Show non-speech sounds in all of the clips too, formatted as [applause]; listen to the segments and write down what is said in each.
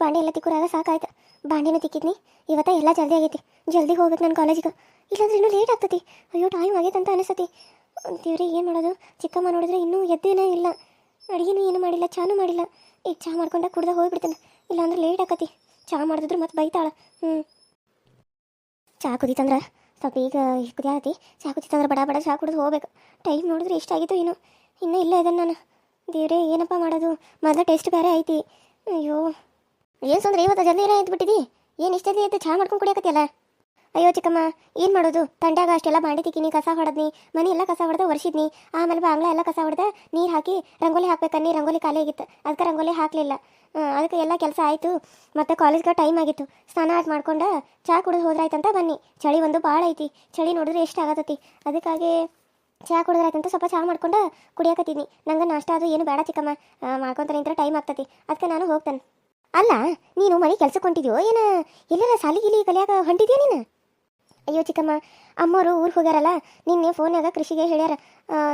ಬಾಂಡೆ ಎಲ್ಲ ತಿಕ್ಕುರಾಗ ಸಾಕಾಯ್ತು. ಬಾಂಡಿನ ತಿಕ್ಕಿದ್ನಿ. ಇವತ್ತ ಎಲ್ಲ ಜಲ್ದಿ ಆಗೈತಿ. ಜಲ್ದಿ ಹೋಗ್ಬೇಕು ನನ್ನ ಕಾಲೇಜಿಗೆ ಇಲ್ಲಾಂದ್ರೆ ಇನ್ನೂ ಲೇಟ್ ಆಗ್ತತಿ. ಅಯ್ಯೋ ಟೈಮ್ ಆಗೈತೆ ಅಂತ ಅನಿಸ್ತತಿ. ದೇವ್ರಿ, ಏನು ಮಾಡೋದು? ಚಿಕ್ಕಮ್ಮ ನೋಡಿದ್ರೆ ಇನ್ನೂ ಎದ್ದೇನೇ ಇಲ್ಲ. ಅಡುಗೆನೂ ಏನು ಮಾಡಿಲ್ಲ, ಚಾನೂ ಮಾಡಿಲ್ಲ. ಈಗ ಚಹಾ ಮಾಡ್ಕೊಂಡ ಕುಡ್ದ ಹೋಗ್ಬಿಡ್ತೇನೆ. ಇಲ್ಲಾಂದ್ರೆ ಲೇಟ್ ಆಕತಿ. ಚಹಾ ಮಾಡಿದ್ರು ಮತ್ತೆ ಬೈತಾಳ. ಹ್ಞೂ ಚಹಾ ಕುದೀತಂದ್ರೆ ಸ್ವಲ್ಪ ಈಗ ಕುದಿಯಾತಿ ಚಹಾ ಕುದೀತಂದ್ರೆ ಬಡ ಬಡ ಚಹಾ ಕುಡಿದು ಹೋಗ್ಬೇಕು. ಟೈಮ್ ನೋಡಿದ್ರೆ ಇಷ್ಟ ಆಗಿತ್ತು ಇನ್ನು ಇನ್ನೂ ಇಲ್ಲ ಇದನ್ನು ನಾನು. ದೇವ್ರೆ, ಏನಪ್ಪ ಮಾಡೋದು? ಮೊದಲ ಟೇಸ್ಟ್ ಬೇರೆ ಐತಿ. ಅಯ್ಯೋ. ಏನು ಸುಂದ್ರೆ, ಇವತ್ತು ಜಲ್ದಿ ಏನೇ ಎದ್ಬಿಟ್ಟಿದಿ? ಏನು ಇಷ್ಟದಿ ಎದ್ದು ಚಾ ಮಾಡ್ಕೊಂಡು ಕುಡಿಯಕತ್ತಿಯಲ್ಲ? ಅಯ್ಯೋ ಚಿಕ್ಕಮ್ಮ, ಏನು ಮಾಡೋದು? ತಂಡ್ಯಾಗ ಅಷ್ಟೆಲ್ಲ ಬಾಂಡೆ ತಿಕ್ಕಿನಿ, ಕಸ ಹೊಡೆದ್ನಿ, ಮನೆ ಎಲ್ಲ ಕಸ ಹೊಡೆದ ಒರೆಸಿದ್ನಿ. ಆಮೇಲೆ ಬಾಂಗ್ಲ ಎಲ್ಲ ಕಸ ಹೊಡೆದ ನೀರು ಹಾಕಿ ರಂಗೋಲಿ ಹಾಕ್ಬೇಕನ್ನಿ, ರಂಗೋಲಿ ಖಾಲಿ ಆಗಿತ್ತು. ಅದಕ್ಕೆ ರಂಗೋಲಿ ಹಾಕಲಿಲ್ಲ. ಅದಕ್ಕೆ ಎಲ್ಲ ಕೆಲಸ ಆಯಿತು. ಮತ್ತು ಕಾಲೇಜ್ಗೆ ಟೈಮ್ ಆಗಿತ್ತು. ಸ್ನಾನ ಆಟ ಮಾಡ್ಕೊಂಡು ಚಾ ಕುಡಿದು ಹೋದ್ರಾಯ್ತಂತ ಬನ್ನಿ. ಚಳಿ ಒಂದು ಭಾಳ ಐತಿ. ಚಳಿ ನೋಡಿದ್ರೆ ಎಷ್ಟು ಆಗತೈತಿ. ಅದಕ್ಕಾಗಿ ಚಹಾ ಕುಡಿದ್ರಾಯ್ತಂತ ಸ್ವಲ್ಪ ಚಹಾ ಮಾಡ್ಕೊಂಡು ಕುಡಿಯಕತ್ತೀನಿ ನಂಗೆ ನಾಷ್ಟ ಅದು ಏನು ಬೇಡ ಚಿಕ್ಕಮ್ಮ. ಮಾಡ್ಕೊಂತ ನಿಂತರ ಟೈಮ್ ಆಗ್ತತಿ. ಅದಕ್ಕೆ ನಾನು ಹೋಗ್ತೇನೆ. ಅಲ್ಲ ನೀನು ಮನೆ ಕೆಲ್ಸಕ್ಕೆ ಹೊಂಟಿದ್ಯೋ? ಏನ ಎಲ್ಲರ ಸಾಲಿಗಿಲಿ ಕಲಿಯಾಗ ಹೊಂಟಿದ್ಯಾ ನೀನು? ಅಯ್ಯೋ ಚಿಕ್ಕಮ್ಮ, ಅಮ್ಮೋರು ಊರಿಗೆ ಹೋಗ್ಯಾರಲ್ಲ, ನಿನ್ನೆ ಫೋನ್ಯಾಗ ಕೃಷಿಗೆ ಹೇಳ್ಯಾರ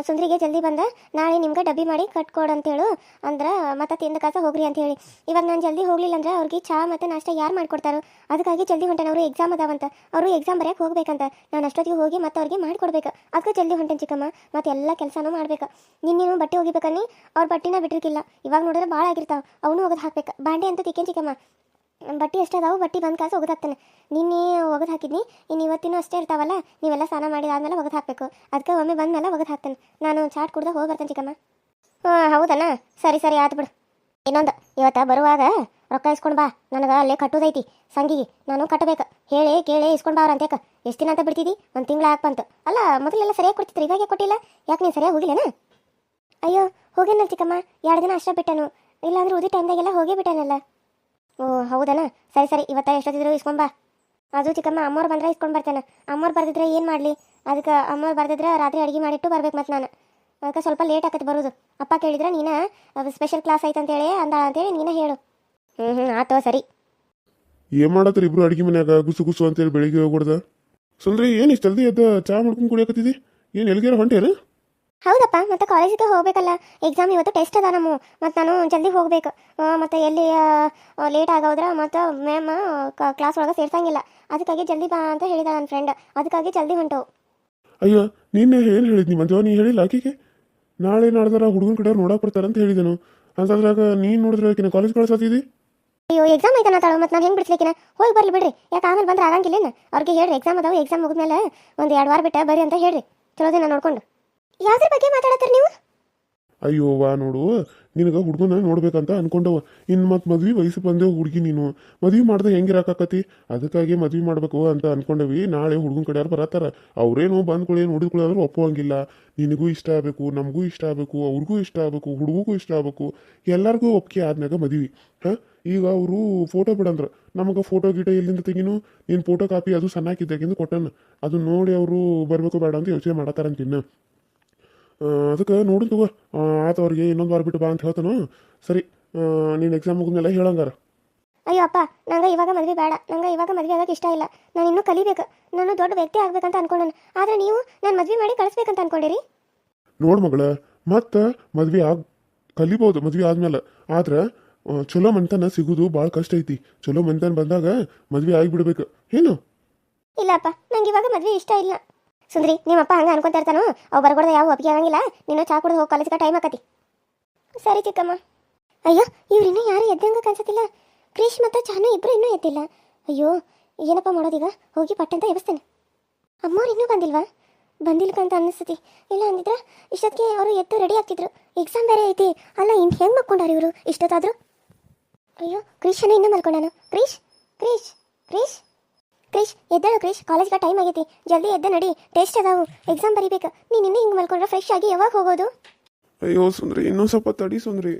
ಸುಂದ್ರಿಗೆ ಜಲ್ದಿ ಬಂದ, ನಾಳೆ ನಿಮ್ಗೆ ಡಬ್ಬಿ ಮಾಡಿ ಕಟ್ಕೊಡು ಅಂತೇಳು, ಅಂದ್ರೆ ಮತ್ತೆ ತಿಂದ ಕಾಸ ಹೋಗ್ರಿ ಅಂತ ಹೇಳಿ. ಇವಾಗ ನಾನು ಜಲ್ದಿ ಹೋಗ್ಲಿಲ್ಲ ಅಂದ್ರೆ ಅವ್ರಿಗೆ ಚಹಾ ಮತ್ತು ನಾಷ್ಟ ಯಾರು ಮಾಡ್ಕೊಡ್ತಾರೋ, ಅದಕ್ಕಾಗಿ ಜಲ್ದಿ ಹೊಂಟೇನೆ ಅವರು ಎಕ್ಸಾಮ್ ಅದಾವಂತ, ಅವರು ಎಕ್ಸಾಮ್ ಬರೆಯಕ್ಕೆ ಹೋಗ್ಬೇಕಂತ, ನಾನು ಅಷ್ಟೊತ್ತಿಗೆ ಹೋಗಿ ಮತ್ತೆ ಅವ್ರಿಗೆ ಮಾಡಿಕೊಡ್ಬೇಕು. ಅದಕ್ಕೆ ಜಲ್ದಿ ಹೊಂಟೇನೆ ಚಿಕ್ಕಮ್ಮ, ಮತ್ತೆ ಎಲ್ಲ ಕೆಲಸನೂ ಮಾಡ್ಬೇಕು. ನಿನ್ನೇನು ಬಟ್ಟೆ ಹೋಗಿಬೇಕನ್ನಿ ಅವ್ರ ಬಟ್ಟಿನ ಬಿಟ್ಟಿರ್ಕಿಲ್ಲ, ಇವಾಗ ನೋಡಿದ್ರೆ ಭಾಳ ಆಗಿರ್ತಾವ, ಅವನು ಹೋಗೋದು ಹಾಕ್ಬೇಕು. ಬಾಂಡೆ ಅಂತ ತಿಕ್ಕೇನ್ ಚಿಕ್ಕಮ್ಮ. ಬಟ್ಟೆ ಅಷ್ಟೇ ಅದಾವು ಬಟ್ಟೆ ಬಂದು ಕಾಸು ಒಗದು ಹಾಕ್ತಾನೆ. ನಿನ್ನೆ ಒಗದು ಹಾಕಿದ್ನಿ ಇನ್ನು ಇವತ್ತಿನೂ ಅಷ್ಟೇ ಇರ್ತಾವಲ್ಲ, ನೀವೆಲ್ಲ ಸ್ನಾನ ಮಾಡಿದಾದ್ಮೇಲೆ ಒಗದು ಹಾಕಬೇಕು. ಅದಕ್ಕೆ ಒಮ್ಮೆ ಬಂದ್ಮೇಲೆ ಒಗದು ಹಾಕ್ತೇನೆ. ನಾನು ಚಾಟ್ ಕುಡ್ದು ಹೋಗಿ ಬರ್ತೇನೆ ಚಿಕ್ಕಮ್ಮ. ಹಾಂ ಹೌದಣ್ಣ. ಸರಿ ಸರಿ ಆತು ಬಿಡು. ಇನ್ನೊಂದು, ಇವತ್ತ ಬರುವಾಗ ರೊಕ್ಕ ಇಸ್ಕೊಂಡು ಬಾ. ನನಗೆ ಅಲ್ಲೇ ಕಟ್ಟೋದೈತಿ, ಸಂಗಿಗೆ. ನಾನು ಕಟ್ಟಬೇಕು. ಹೇಳಿ, ಕೇಳಿ, ಇಸ್ಕೊಂಡು ಬಾರ ಅಂತೇಕ ಎಷ್ಟು ದಿನ ಅಂತ ಬಿಡ್ತಿದ್ದಿ ಒಂದು ತಿಂಗಳ ಬಂತು ಅಲ್ಲ, ಮೊದಲೆಲ್ಲ ಸರಿಯಾಗಿ ಕೊಡ್ತಿದ್ರು ಇವಾಗೆ ಕೊಟ್ಟಿಲ್ಲ? ಯಾಕೆ ನೀನು ಸರಿಯಾಗಿ ಹೋಗಿಲ್ಲೇನ? ಅಯ್ಯೋ ಹೋಗೇನಲ್ಲ ಚಿಕ್ಕಮ್ಮ. ಎರಡು ದಿನ ಅಷ್ಟೇ ಬಿಟ್ಟನು. ಇಲ್ಲಾಂದ್ರೆ ಉದಿ ಟೈಮ್ದಾಗೆಲ್ಲ ಹೋಗೇ ಬಿಟ್ಟನಲ್ಲ. ಓ, ಹೌದನ? ಸರಿ ಸರಿ, ಇವತ್ತ ಎಷ್ಟೊತ್ತಿದ್ರು ಇಸ್ಕೊಂಡ್ ಬಾ. ಅದು ಚಿಕ್ಕಮ್ಮ, ಅಮ್ಮವ್ರು ಬಂದ್ರೆ ಇಸ್ಕೊಂಡು ಬರ್ತೇನೆ. ಅಮ್ಮವ್ರು ಬರ್ದಿದ್ರೆ ಏನು ಮಾಡ್ಲಿ? ಅದಕ್ಕೆ ಅಮ್ಮವ್ರು ಬರ್ದಿದ್ರೆ ರಾತ್ರಿ ಅಡಿಗೆ ಮಾಡಿಟ್ಟು ಬರ್ಬೇಕು ಮತ್ತೆ ನಾನು. ಅದಕ್ಕೆ ಸ್ವಲ್ಪ ಲೇಟ್ ಆಗತ್ತೆ ಬರೋದು. ಅಪ್ಪ ಕೇಳಿದ್ರೆ, ನೀನು ಸ್ಪೆಷಲ್ ಕ್ಲಾಸ್ ಐತೆ ಅಂದಾಳ ಅಂತೇಳಿ ನೀನು ಹೇಳು. ಹ್ಞೂ ಹ್ಞೂ ಆತೋ, ಸರಿ. ಏನ್ ಮಾಡತ್ರಿ ಇಬ್ರು ಅಡಿಗೆ ಮನ್ಯಾಗ, ಗುಸು ಗುಸು ಅಂತೇಳಿ ಬೆಳಿಗ್ಗೆ ಹೋಗ್ಬಿಡ್ದ ಸುಂದ್ರಿ, ಏನ್ ಇಷ್ಟಲ್ದಿ ಎದ್ದ ಚಾ ಮಾಡ್ಕೊಂಡು ಕುಡಿಯಕತ್ತಿದಿ? ಏನ್ ಎಲ್ಗೇರ ಹೊಂಟೇನ? ಹೌದಪ್ಪ ಮತ್ತೆ ಕಾಲೇಜಿಗೆ ಹೋಗ್ಬೇಕಲ್ಲ. ಎಕ್ಸಾಮ್ ಇವತ್ತು ಟೆಸ್ಟ್ ಅದ ನಮ್ಮ. ಮತ್ತು ನಾನು ಜಲ್ದಿ ಹೋಗ್ಬೇಕು. ಮತ್ತು ಎಲ್ಲಿ ಲೇಟ್ ಆಗೋದ್ರ ಮತ್ತು ಮ್ಯಾಮ್ ಕ್ಲಾಸ್ ಒಳಗೆ ಸೇರ್ಸಂಗಿಲ್ಲ. ಅದಕ್ಕಾಗಿ ಜಲ್ದಿ ಬಾ ಅಂತ ಹೇಳಿದ ನನ್ನ ಫ್ರೆಂಡ್ ಅದಕ್ಕಾಗಿ ಜಲ್ದಿ ಹೊಂಟವು ಅಯ್ಯೋ ನಿನ್ನೆ ಏನ್ ಹೇಳಿದ್ನಿ ಮಂಜವ ನೀ ಹೇಳಿಲ್ಲ ಆಕೆಗೆ? ನಾಳೆ ನಾಡ್ದಾರ ಹುಡುಗನ ಕಡೆ ನೋಡಕ್ ಬರ್ತಾರಂತ ಹೇಳಿದನು. ಅಂತದ್ರಾಗ ನೀನ್ ನೋಡಿದ್ರೆ ಆಕಿನ ಕಾಲೇಜ್ ಕಳ್ಸತ್ತಿದಿ ಅಯ್ಯೋ ಎಕ್ಸಾಮ್ ಐತನ ತಾಳು ಮತ್ತು ನಾನು ಹೆಂಗೆ ಬಿಡ್ಸ್ಲಿಕ್ಕಿನ? ಹೋಗಿ ಬರ್ಲಿ ಬಿಡ್ರಿ. ಯಾಕೆ ಆಮೇಲೆ ಬಂದ್ರೆ ಆಗಂಗಿಲ್ಲೇನು? ಅವ್ರಿಗೆ ಹೇಳ್ರಿ ಎಕ್ಸಾಮ್ ಅದಾವ ಎಕ್ಸಾಮ್ ಮುಗಿದ್ಮೇಲೆ ಒಂದು ಎರಡು ವಾರ ಬಿಟ್ಟ ಬರ್ರಿ ಅಂತ ಹೇಳ್ರಿ. ಚಲೋ ದಿನ ನೋಡ್ಕೊಂಡು. ಯಾವ್ದ್ರ ಬಗ್ಗೆ ಮಾತಾಡತ್ತೀರಿ ನೀವು? ಅಯ್ಯೋ, ವಾ, ನೋಡು. ನಿನಗ ಹುಡುಗನ ನೋಡ್ಬೇಕಂತ ಅನ್ಕೊಂಡವ. ಇನ್ ಮತ್ ಮದ್ವಿ ವಯಸ್ಸು ಬಂದೇವು ಹುಡುಗಿ ನೀನು. ಮದ್ವಿ ಮಾಡ್ದೆ ಹೆಂಗಿರಾಕತಿ ಅದಕ್ಕಾಗಿ ಮದ್ವಿ ಮಾಡ್ಬೇಕು ಅಂತ ಅನ್ಕೊಂಡವಿ. ನಾಳೆ ಹುಡುಗನ ಕಡೆಯವ್ರು ಬರತ್ತಾರ. ಅವ್ರೇನು ಬಂದ್ಕೊಳ್ಳಿ ಅಂದ್ರೆ ಒಪ್ಪುವಂಗಿಲ್ಲ. ನಿನಗೂ ಇಷ್ಟ ಆಗ್ಬೇಕು, ನಮಗೂ ಇಷ್ಟ ಆಗ್ಬೇಕು, ಅವ್ರಿಗೂ ಇಷ್ಟ ಆಗ್ಬೇಕು, ಹುಡುಗಗೂ ಇಷ್ಟ ಆಗ್ಬೇಕು. ಎಲ್ಲರಿಗೂ ಒಪ್ಪಿಗೆ ಆದ್ಮ್ಯಾಗ ಮದ್ವಿ. ಹಾ? ಈಗ ಅವರು ಫೋಟೋ ಬಿಡಂದ್ರ. ನಮಗೆ ಫೋಟೋ, ಗಿಟ ಎಲ್ಲಿಂದ ತೆಗಿನು? ನಿನ್ನ ಫೋಟೋ ಕಾಪಿ ಅದು ಸಣ್ಣಾಕಿದ್ದಾಗಿಂದು ಕೊಟ್ಟನ? ಅದು ನೋಡಿ ಅವರು ಬರಬೇಕು ಬೇಡ ಅಂತ ಯೋಚನೆ ಮಾಡತ್ತಾರಂತ ಇನ್ನ. ಅದಕ್ಕೆ ನೋಡಿ ತಗೋ. ಆತ ಅವ್ರಿಗೆ ಇನ್ನೊಂದು ವಾರ ಬಿಟ್ಟು ಬಾ ಅಂತ ಹೇಳ್ತಾನು. ಸರಿ ನೀನು ಎಕ್ಸಾಮ್ ಮುಗಿದ್ಮೇಲೆ ಹೇಳಂಗಾರ. ಅಯ್ಯೋ ಅಪ್ಪ ನಂಗೆ ಇವಾಗ ಮದುವೆ ಬೇಡ. ನಂಗೆ ಇವಾಗ ಮದುವೆ ಆಗಕ್ಕೆ ಇಷ್ಟ ಇಲ್ಲ. ನಾನು ಇನ್ನೂ ಕಲಿಬೇಕು. ನಾನು ದೊಡ್ಡ ವ್ಯಕ್ತಿ ಆಗ್ಬೇಕಂತ ಅನ್ಕೊಂಡನು. ಆದರೆ ನೀವು ನಾನು ಮದುವೆ ಮಾಡಿ ಕಳಿಸ್ಬೇಕಂತ ಅನ್ಕೊಂಡಿರಿ. ನೋಡು ಮಗಳ ಮತ್ತೆ ಮದುವೆ ಆಗ ಕಲಿಬೋದು ಮದುವೆ ಆದ್ಮೇಲೆ. ಆದ್ರೆ ಚಲೋ ಮನ್ತನ ಸಿಗೋದು ಭಾಳ ಕಷ್ಟ ಐತಿ. ಚಲೋ ಮನ್ತನ ಬಂದಾಗ ಮದ್ವೆ ಆಗಿಬಿಡ್ಬೇಕು. ಏನು? ಇಲ್ಲಪ್ಪ ನಂಗೆ ಇವಾಗ ಮದ್ವೆ ಇಷ್ಟ ಇಲ್ಲ. ಸುಂದ್ರಿ ನಿಮ್ಮಪ್ಪ ಹಂಗೆ ಅನ್ಕೊಂತ ಇರ್ತಾನು? ಅವು ಬರ್ಗೊಡ್ದ ಯಾವ ಒಪ್ಪಿಗೆ ಆಗಂಗಿಲ್ಲ. ನೀನು ಚಾ ಕುಡಿದು ಹೋಗಿ ಕಾಲೇಜ್ಗೆ ಟೈಮ್ ಆಕತಿ. ಸರಿ ಚಿಕ್ಕಮ್ಮ. ಅಯ್ಯೋ ಇವ್ರಿನ್ನೂ ಯಾರು ಎದ್ದಂಗೆ ಕಾಣಿಸತ್ತಿಲ್ಲ ಕ್ರೀಶ್ ಮತ್ತು ಚಾನು ಇಬ್ಬರು ಇನ್ನೂ ಎದ್ದಿಲ್ಲ. ಅಯ್ಯೋ, ಏನಪ್ಪ ಮಾಡೋದೀಗ? ಹೋಗಿ ಪಟ್ಟಂತ ಎಬ್ಸ್ತೇನೆ ಅಮ್ಮವ್ರು ಇನ್ನೂ ಬಂದಿಲ್ವಾ? ಬಂದಿಲ್ಕಂತ ಅನ್ನಿಸ್ತತಿ. ಇಲ್ಲ ಅಂದಿದ್ರ ಇಷ್ಟೊತ್ತಿಗೆ ಅವರು ಎದ್ದು ರೆಡಿ ಆಗ್ತಿದ್ರು. ಎಕ್ಸಾಮ್ ಬೇರೆ ಐತಿ. ಅಲ್ಲ, ಇನ್ ಹೆಂಗೆ ಮಕ್ಕೊಂಡಾರ ಇವರು ಇಷ್ಟೊತ್ತಾದ್ರು? ಅಯ್ಯೋ ಕ್ರೀಶನ್ ಇನ್ನೂ ಮಲ್ಕೊಂಡಾನು? ಕ್ರೀಶ್ ಕ್ರೀಶ್, ಕ್ರಿಶ್. ಕ್ರಿಶ್ ಎದ್ದೇಳು ಕ್ರಿಶ್ ಕಾಲೇಜ್ಗೆ ಟೈಮ್ ಆಗೈತಿ. ಜಲ್ದಿ ಎದ್ದ ನಡಿ ಟೆಸ್ಟ್ ಅದಾವು ಎಕ್ಸಾಮ್ ಬರೀಬೇಕು. ನೀನು ಇನ್ನೂ ಹಿಂಗೆ ಮಲ್ಕೊಂಡ್ರೆ ಫ್ರೆಶ್ ಆಗಿ ಯಾವಾಗ ಹೋಗೋದು? ಅಯ್ಯೋ ಸುಂದ್ರಿ ಇನ್ನೂ ಸ್ವಲ್ಪ ತಡಿ ಸುಂದ್ರಿ.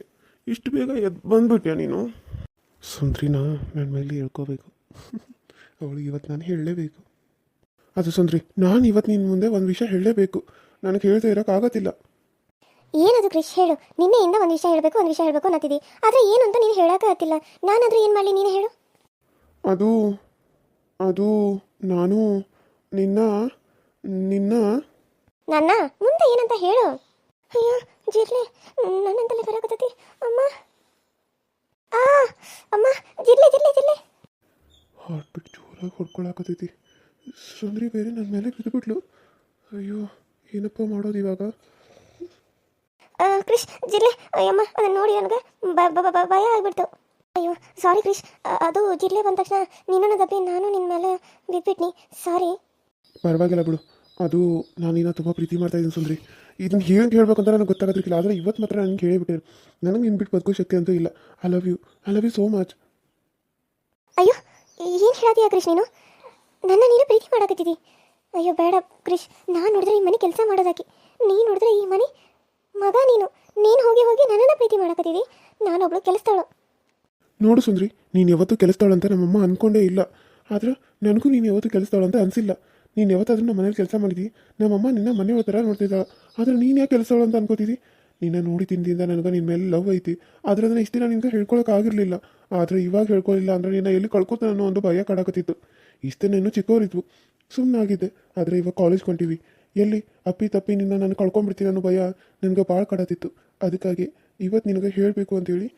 ಇಷ್ಟು ಬೇಗ ಎದ್ದು ಬಂದ್ಬಿಟ್ಯಾ ನೀನು? ಸುಂದ್ರಿನ ನನ್ನ ಮೇಲೆ ಹೇಳ್ಕೋಬೇಕು. [laughs] ಅವಳಿಗೆ ಇವತ್ತು ನಾನು ಹೇಳಲೇಬೇಕು. ಅದು ಸುಂದ್ರಿ ನಾನು ಇವತ್ತು ನಿನ್ನ ಮುಂದೆ ಒಂದು ವಿಷಯ ಹೇಳಲೇಬೇಕು. ನನಗೆ ಹೇಳ್ತಾ ಇರೋಕ್ಕಾಗೋದಿಲ್ಲ ಏನದು ಕ್ರಿಶ್ ಹೇಳು. ನಿನ್ನೆಯಿಂದ ಒಂದು ವಿಷಯ ಹೇಳಬೇಕು ಒಂದು ವಿಷಯ ಹೇಳಬೇಕು ಅನ್ನತ್ತಿದ್ದಿ ಆದರೆ ಏನು ಅಂತ ನೀನು ಹೇಳೋಕ್ಕಾಗತ್ತಿಲ್ಲ ನಾನಾದರೂ ಏನು ಮಾಡಲಿ ನೀನು ಹೇಳು. ಅದು ಅದು ನಾನು ನಿನ್ನ ನಿನ್ನ. ನನ್ನ? ಮುಂದೆ ಏನಂತ ಹೇಳು. ಅಯ್ಯೋ ಜಿರ್ಲೆ ನನ್ನಂತಲೇ ಬರೋಕತ್ತೈತಿ. ಅಮ್ಮ. ಆ ಅಮ್ಮ ಜಿರ್ಲೆ ಜೋರಾಗಿ ಹೊಡ್ಕೊಳಕತ್ತೈತಿ. ಸುಂದ್ರಿ ಬೇರೆ ನನ್ನ ಮೇಲೆ ಬಿದ್ದುಬಿಟ್ಲು ಅಯ್ಯೋ ಏನಪ್ಪ ಮಾಡೋದು ಇವಾಗ? ಕ್ರಿಶ್ ಜಿರ್ಲೆ ಅಯ್ಯಮ್ಮ ಅದನ್ನ ನೋಡಿ ನನಗೆ ಬ- ಬ- ಬ- ಭಯ ಆಗ್ಬಿಡ್ತು. ಅಯ್ಯೋ ಸಾರಿ ಕ್ರಿಶ್ ಅದು ಜಿಲ್ಲೆ ಬಂದ ತಕ್ಷಣ ನಿನ್ನ ದಬ್ಬಿ ನಾನು ನಿನ್ನ ಮೇಲೆ ಬಿದ್ಬಿಟ್ನಿ. ಸಾರಿ ಪರವಾಗಿಲ್ಲ ಬಿಡು. ಅದು ನಾನು ನಿನ್ನ ತುಂಬ ಪ್ರೀತಿ ಮಾಡ್ತಾ ಇದ್ದೀನಿ ಸುಂದ್ರಿ. ಇದನ್ನ ಹೇಗೆ ಹೇಳ್ಬೇಕು ಅಂತ ನನಗೆ ಗೊತ್ತಾಗೋದಿಲ್ಲ ಆದರೆ ಇವತ್ತು ಮಾತ್ರ ನನಗೆ ಹೇಳಿಬಿಟ್ಟೆ. ನನಗೆ ನಿನ್ನ ಬಿಟ್ಟು ಬದುಕೋ ಶಕ್ತಿ ಅಂತೂ ಇಲ್ಲ. I love you I love you so much ಅಯ್ಯೋ ಏನು ಹೇಳತ್ತೀಯ ಕ್ರಿಶ್ ನೀನು? ನನ್ನ ನೀನು ಪ್ರೀತಿ ಮಾಡಕತ್ತಿದ್ದಿ ಅಯ್ಯೋ ಬೇಡ ಕ್ರಿಶ್ ನಾನು ನೋಡಿದ್ರೆ ಈ ಮನೆ ಕೆಲಸ ಮಾಡೋದಾಕಿ. ನೀನು ನೋಡಿದ್ರೆ ಈ ಮನೆ ಮಗ ನೀನು. ನೀನು ಹೋಗಿ ಹೋಗಿ ನನ್ನನ್ನು ಪ್ರೀತಿ ಮಾಡಕತ್ತಿದ್ದಿ ನಾನೊಬ್ಳು ಕೆಲಸದವಳು. ನೋಡು ಸುಂದ್ರಿ, ನೀನು ಯಾವತ್ತು ಕೆಲಸದವಳಂತ ನಮ್ಮಮ್ಮ ಅಂದ್ಕೊಂಡೇ ಇಲ್ಲ. ಆದ್ರೆ ನನಗೂ ನೀನು ಯಾವತ್ತು ಕೆಲಸದವಳಂತ ಅನಿಸಿಲ್ಲ. ನೀನು ಯಾವತ್ತಾದ್ರೂ ನಮ್ಮ ಮನೇಲಿ ಕೆಲಸ ಮಾಡಿದಿ, ನಮ್ಮಮ್ಮ ನಿನ್ನ ಮನೆಯವ್ರ ಥರ ನೋಡ್ತಿದ್ದಾಳೆ ಆದ್ರೆ ನೀನು ಯಾಕೆ ಅಂತ ಅನ್ಕೋತಿದ್ದಿ ನಿನ್ನ ನೋಡಿ ತಿಂದಿಂದ ನನಗೆ ನಿನ್ನ ಮೇಲೆ ಲವ್ ಐತಿ. ಆದ್ರೆ ಅದನ್ನ ಇಷ್ಟು ದಿನ ನಿನ್ಗೆ ಹೇಳ್ಕೊಳಕ್ ಆಗಿರಲಿಲ್ಲ. ಆದರೆ ಇವಾಗ ಹೇಳ್ಕೊಳ್ಳಿಲ್ಲ ಅಂದ್ರೆ ನಿನ್ನ ಎಲ್ಲಿ ಕಳ್ಕೊತಾನೆ ಅನ್ನೋ ಒಂದು ಭಯ ಕಾಡಕತ್ತಿತ್ತು. ಇಷ್ಟು ನೀನು ಚಿಕ್ಕವರಿದ್ವು ಸುಮ್ಮನಾಗಿದ್ದೆ ಆದರೆ ಇವಾಗ ಕಾಲೇಜ್ ಕೊಂಟಿವಿ. ಎಲ್ಲಿ ಅಪ್ಪಿ ತಪ್ಪಿ ನಿನ್ನ ನಾನು ಕಳ್ಕೊಂಡ್ಬಿಡ್ತೀನಿ ಅನ್ನೋ ಭಯ ನನಗೆ ಭಾಳ ಕಾಡತ್ತಿತ್ತು ಅದಕ್ಕಾಗಿ ಇವತ್ತು ನಿನಗೆ ಹೇಳಬೇಕು ಅಂತೇಳಿ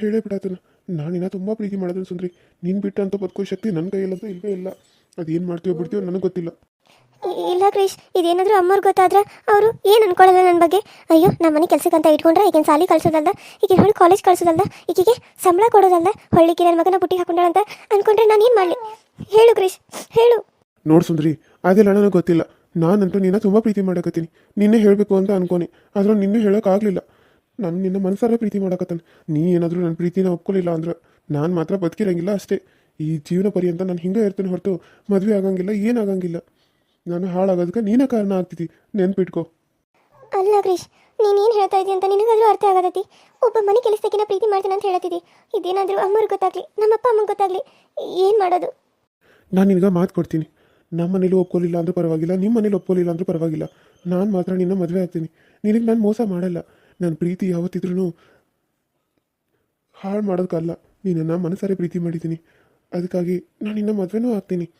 ಹೇಳೇ ಬಿಡತ್ತನ ನಾನು ಇನ್ನ ತುಂಬ ಪ್ರೀತಿ ಮಾಡೋದು ಸುಂದ್ರಿ. ನೀನು ಬಿಟ್ಟು ಅಂತ ಬದುಕೋ ಶಕ್ತಿ ನನ್ನ ಕೈಯಲ್ಲಂತೂ ಇಲ್ವೇ ಇಲ್ಲ. ಅದೇನು ಮಾಡ್ತೀವೋ ಬಿಡ್ತೀವೋ ನನಗೆ ಗೊತ್ತಿಲ್ಲ. ಇಲ್ಲ ಕ್ರಿಶ್ ಇದೇನಾದರೂ ಅಮ್ಮವ್ರಿಗೆ ಗೊತ್ತಾದ್ರೆ ಅವರು ಏನು ಅನ್ಕೊಳ್ಳಲ್ಲ ನನ್ನ ಬಗ್ಗೆ? ಅಯ್ಯೋ ನಮ್ಮ ಮನೆ ಕೆಲ್ಸಕ್ಕೆ ಅಂತ ಇಟ್ಕೊಂಡ್ರೆ ಈಗಿನ ಸಾಲಿ ಕಳ್ಸೋದಲ್ದ? ಈಗ ಹೊಳ್ಳಿ ಕಾಲೇಜ್ ಕಳ್ಸೋದಲ್ದ? ಈಗಿಗೆ ಸಂಬಳ ಕೊಡೋದಲ್ದ? ಹೊಳ್ಳಿಗೆ ನನ್ನ ಮಗನ ಬುಟ್ಟಿ ಹಾಕೊಂಡಾಳಂತ ಅನ್ಕೊಂಡ್ರೆ ನಾನು ಏನು ಮಾಡಲಿ? ಹೇಳು ಕ್ರಿಶ್ ಹೇಳು. ನೋಡು ಸುಂದ್ರಿ ಅದೆಲ್ಲ ನನಗೆ ಗೊತ್ತಿಲ್ಲ. ನಾನಂತೂ ನಿನ್ನ ತುಂಬ ಪ್ರೀತಿ ಮಾಡಕತ್ತೀನಿ. ನಿನ್ನೆ ಹೇಳಬೇಕು ಅಂತ ಅನ್ಕೊನಿ. ಆದರೂ ನಿನ್ನೆ ಹೇಳೋಕ್ಕಾಗಲಿಲ್ಲ ನಾನು ನಿನ್ನ ಮನಸಾರ ಪ್ರೀತಿ ಮಾಡಕತ್ತಾನೆ. ನೀ ಏನಾದರೂ ನನ್ನ ಪ್ರೀತಿನ ಒಪ್ಕೊಳ್ಳಿಲ್ಲ ಅಂದ್ರೆ ನಾನು ಮಾತ್ರ ಬದುಕಿರಂಗಿಲ್ಲ ಅಷ್ಟೇ. ಈ ಜೀವನ ಪರ್ಯಂತ ನಾನು ಹಿಂಗೆ ಇರ್ತೇನೆ ಹೊರತು ಮದುವೆ ಆಗಂಗಿಲ್ಲ ಏನಾಗಂಗಿಲ್ಲ ನಾನು ಹಾಳಾಗೋದಕ್ಕೆ ನೀನೇ ಕಾರಣ ಆಗ್ತಿದ್ದಿ ನೆನ್ಪಿಟ್ಕೋ. ಅಲ್ಲ ಕ್ರಿಶ್ ನೀನೇನು ಹೇಳ್ತಾ ಇದ್ದೀಯ ಅಂತ ನಿನಗಾದ್ರೂ ಅರ್ಥ ಆಗತೈತಿ. ಒಬ್ಬ ಮನೆ ಕೆಲಸಕ್ಕಿನ ಪ್ರೀತಿ ಮಾಡ್ತೀನಿ ಅಂತ ಹೇಳತ್ತಿದ್ದಿ ಇದೇನಾದರೂ ಅಮ್ಮವ್ರಿಗೆ ಗೊತ್ತಾಗ್ಲಿ ನಮ್ಮಪ್ಪ ಅಮ್ಮಂಗೆ ಗೊತ್ತಾಗ್ಲಿ ಏನು ಮಾಡೋದು? ನಾನು ನಿನಗೆ ಮಾತು ಕೊಡ್ತೀನಿ. ನಮ್ಮ ಮನೇಲಿ ಒಪ್ಕೊಳ್ಳಿಲ್ಲ ಅಂದ್ರೂ ಪರವಾಗಿಲ್ಲ ನಿಮ್ಮ ಮನೇಲಿ ಒಪ್ಕೊಳ್ಳಿಲ್ಲ ಅಂದ್ರೂ ಪರವಾಗಿಲ್ಲ. ನಾನು ಮಾತ್ರ ನಿನ್ನ ಮದುವೆ ಆಗ್ತೀನಿ. ನಿನಗೆ ನಾನು ಮೋಸ ಮಾಡಲ್ಲ. ನನ್ನ ಪ್ರೀತಿ ಯಾವತ್ತಿದ್ರೂ ಹಾಳು ಮಾಡೋದಕ್ಕಲ್ಲ. ನಿನ್ನನ್ನು ಮನಸಾರೆ ಪ್ರೀತಿ ಮಾಡಿದ್ದೀನಿ. ಅದಕ್ಕಾಗಿ ನಾನು ನಿನ್ನ ಮದುವೆನೂ ಆಗ್ತೀನಿ.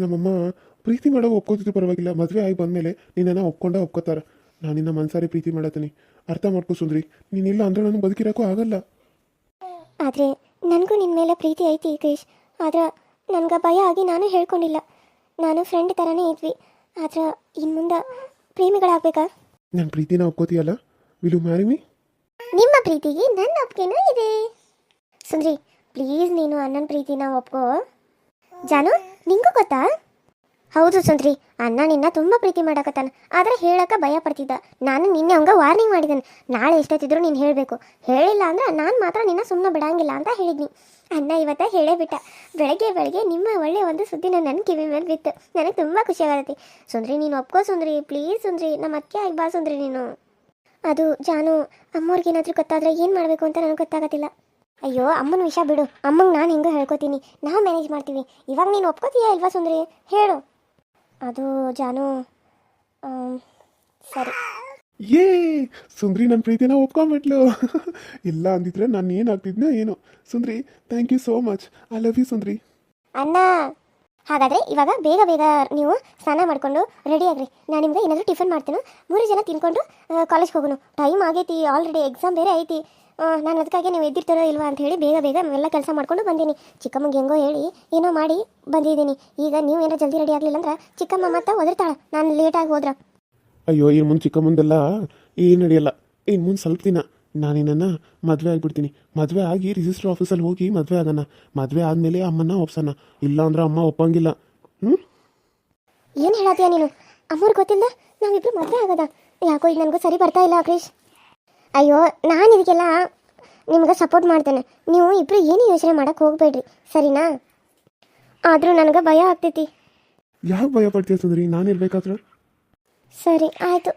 ನಮ್ಮಮ್ಮ ಪ್ರೀತಿ ಮಾಡೋ ಒಪ್ಕೋತಿದ್ರು ಪರವಾಗಿಲ್ಲ. ಮದುವೆ ಆಗಿ ಬಂದಮೇಲೆ ನಿನ್ನನ್ನು ಒಪ್ಕೊಂಡ ಒಪ್ಕೋತಾರೆ. ನಾನು ನಿನ್ನ ಮನಸಾರೆ ಪ್ರೀತಿ ಮಾಡತ್ತೀನಿ. ಅರ್ಥ ಮಾಡ್ಕೋ ಸುಂದ್ರಿ. ನೀನಿಲ್ಲ ಅಂದ್ರೆ ನನಗೆ ಬದುಕಿರೋಕ್ಕೂ ಆಗಲ್ಲ. ಆದರೆ ನನಗೂ ನಿನ್ನ ಮೇಲೆ ಪ್ರೀತಿ ಐತಿ ಕ್ರೀಶ್ ಆದ್ರೆ ನನಗೆ ಭಯ ಆಗಿ ನಾನು ಹೇಳ್ಕೊಂಡಿಲ್ಲ. ನಾನು ಫ್ರೆಂಡ್ ಥರನೇ ಇದ್ವಿ. ಆದ್ರೆ ಇನ್ನು ಮುಂದೆ ಪ್ರೇಮಿಗಳಾಗಬೇಕಾ? ನನ್ನ ಪ್ರೀತಿನ ಒಪ್ಕೋತೀಯಲ್ಲ? ವಿಲ್ ಮ್ಯಾರಿ ನಿಮ್ಮ ಪ್ರೀತಿಗೆ ನನ್ನ ಒಪ್ಪಿಗೆನೂ ಇದೆ. ಸುಂದ್ರಿ ಪ್ಲೀಸ್ ನೀನು ಅಣ್ಣನ ಪ್ರೀತಿನ ಒಪ್ಕೋ. ಜಾನು, ನಿಂಗೂ ಗೊತ್ತಾ? ಹೌದು ಸುಂದ್ರಿ, ಅಣ್ಣ ನಿನ್ನ ತುಂಬ ಪ್ರೀತಿ ಮಾಡಕತ್ತಾನ, ಆದ್ರೆ ಹೇಳಕ ಭಯ ಪಡ್ತಿದ್ದ. ನಾನು ನಿನ್ನೆ ಅವಂಗ ವಾರ್ನಿಂಗ್ ಮಾಡಿದ್ದೇನೆ ನಾಳೆ ಎಷ್ಟೊತ್ತಿದ್ರು ನೀನು ಹೇಳಬೇಕು. ಹೇಳಿಲ್ಲ ಅಂದ್ರೆ ನಾನು ಮಾತ್ರ ನಿನ್ನ ಸುಮ್ಮನೆ ಬಿಡಂಗಿಲ್ಲ ಅಂತ ಹೇಳಿದ್ನಿ. ಅಣ್ಣ ಇವತ್ತ ಹೇಳೇ ಬಿಟ್ಟ. ಬೆಳಗ್ಗೆ ಬೆಳಗ್ಗೆ ನಿಮ್ಮ ಒಳ್ಳೆ ಒಂದು ಸುದ್ದಿ ನನ್ನ ಕಿವಿ ಮೇಲೆ ಬಿತ್ತು. ನನಗೆ ತುಂಬ ಖುಷಿ ಆಗತ್ತೆ. ಸುಂದ್ರಿ, ನೀನು ಒಪ್ಕೋ ಸುಂದ್ರಿ ಪ್ಲೀಸ್ ಸುಂದ್ರಿ. ನಮ್ಮ ಅಕ್ಕೆ ಆಗಿ ಬಾ ಸುಂದ್ರಿ ನೀನು. ಅದು ಜಾನು ಅಮ್ಮವ್ರಿಗೆ ಏನಾದರೂ ಗೊತ್ತಾದ್ರೆ ಏನು ಮಾಡಬೇಕು ಅಂತ ನನಗೆ ಗೊತ್ತಾಗತ್ತಿಲ್ಲ ಅಯ್ಯೋ ಅಮ್ಮನ ವಿಷಯ ಬಿಡು. ಅಮ್ಮಂಗೆ ನಾನು ಹೆಂಗೋ ಹೇಳ್ಕೊತೀನಿ. ನಾವು ಮ್ಯಾನೇಜ್ ಮಾಡ್ತೀವಿ. ಇವಾಗ ನೀನು ಒಪ್ಕೋತೀಯಾ ಇಲ್ವಾ ಸುಂದ್ರಿ? ಹೇಳು. ಅದು ಜಾನು ಸರಿ. ಏ ಸುಂದ್ರಿ ನನ್ನ ಪ್ರೀತಿನ ಒಪ್ಕೊಂಬಿಟ್ಲು. ಇಲ್ಲ ಅಂದಿದ್ರೆ ನಾನು ಏನಾಗ್ತಿದ್ನೋ ಏನೋ. ಸುಂದ್ರಿ thank you so much I love you ಸುಂದ್ರಿ. ಅಣ್ಣ! ಹಾಗಾದರೆ ಇವಾಗ ಬೇಗ ಬೇಗ ನೀವು ಸ್ನಾನ ಮಾಡಿಕೊಂಡು ರೆಡಿ ಆಗ್ರಿ. ನಾನು ನಿಮ್ಗೆ ಏನಾದರೂ ಟಿಫನ್ ಮಾಡ್ತೀನಿ. ಮೂರು ಜನ ತಿನ್ಕೊಂಡು ಕಾಲೇಜ್ಗೆ ಹೋಗೋಣ. ಟೈಮ್ ಆಗೈತಿ ಆಲ್ರೆಡಿ ಎಕ್ಸಾಮ್ ಬೇರೆ ಐತಿ. ನಾನು ಅದಕ್ಕಾಗಿ ನೀವು ಎದ್ದಿರ್ತಾರೋ ಇಲ್ವಾ ಅಂತ ಹೇಳಿ ಬೇಗ ಬೇಗ ಎಲ್ಲ ಕೆಲಸ ಮಾಡ್ಕೊಂಡು ಬಂದೀನಿ. ಚಿಕ್ಕಮ್ಮಂಗೆ ಹೆಂಗೋ ಹೇಳಿ, ಏನೋ ಮಾಡಿ ಬಂದಿದ್ದೀನಿ. ಈಗ ನೀವು ಏನೋ ಜಲ್ದಿ ರೆಡಿ ಆಗಲಿಲ್ಲ ಅಂದ್ರೆ ಚಿಕ್ಕಮ್ಮ ಮತ್ತೆ ಒದರ್ತಾಳೆ. ನಾನು ಲೇಟಾಗಿ ಹೋದ್ರ. ಅಯ್ಯೋ ಇನ್ನು ಮುಂದೆ ಚಿಕ್ಕಮ್ಮಂದೆಲ್ಲ ಏನು ನಡೆಯಲ್ಲ. ಇನ್ನು ಮುಂದೆ ಸ್ವಲ್ಪ ದಿನ. ನಾನು ನಿನ್ನನ್ನು ಮದುವೆ ಆಗಿಬಿಡ್ತೀನಿ. ಮದುವೆ ಆಗಿ ರಿಜಿಸ್ಟರ್ ಆಫೀಸಲ್ಲಿ ಹೋಗಿ ಮದುವೆ ಆಗೋಣ. ಮದುವೆ ಆದಮೇಲೆ ಅಮ್ಮನ ಒಪ್ಸೋಣ. ಇಲ್ಲ ಅಂದ್ರೆ ಅಮ್ಮ ಒಪ್ಪಂಗಿಲ್ಲ. ಹ್ಞೂ ಏನು ಹೇಳತ್ತೀಯ ನೀನು? ಅಮ್ಮವ್ರಿಗೆ ಗೊತ್ತಿಲ್ಲ? ನಾವಿಬ್ರು ಮದುವೆ ಆಗದ. ಯಾಕೋ ಈಗ ನನಗೂ ಸರಿ ಬರ್ತಾ ಇಲ್ಲ ಕ್ರಿಶ್ ಅಯ್ಯೋ ನಾನು ಇದಕ್ಕೆಲ್ಲ ನಿಮ್ಗೆ ಸಪೋರ್ಟ್ ಮಾಡ್ತೇನೆ. ನೀವು ಇಬ್ಬರು ಏನು ಯೋಚನೆ ಮಾಡಕ್ಕೆ ಹೋಗಬೇಡ್ರಿ. ಸರಿನಾ? ಆದರೂ ನನಗೆ ಭಯ ಆಗ್ತೈತಿ. ಯಾಕೆ ಭಯ ಪಡ್ತೀಯ ಸುಂದ್ರಿ? ನಾನು ಇರ್ಬೇಕಾದ್ರೆ? ಸರಿ ಆಯಿತು.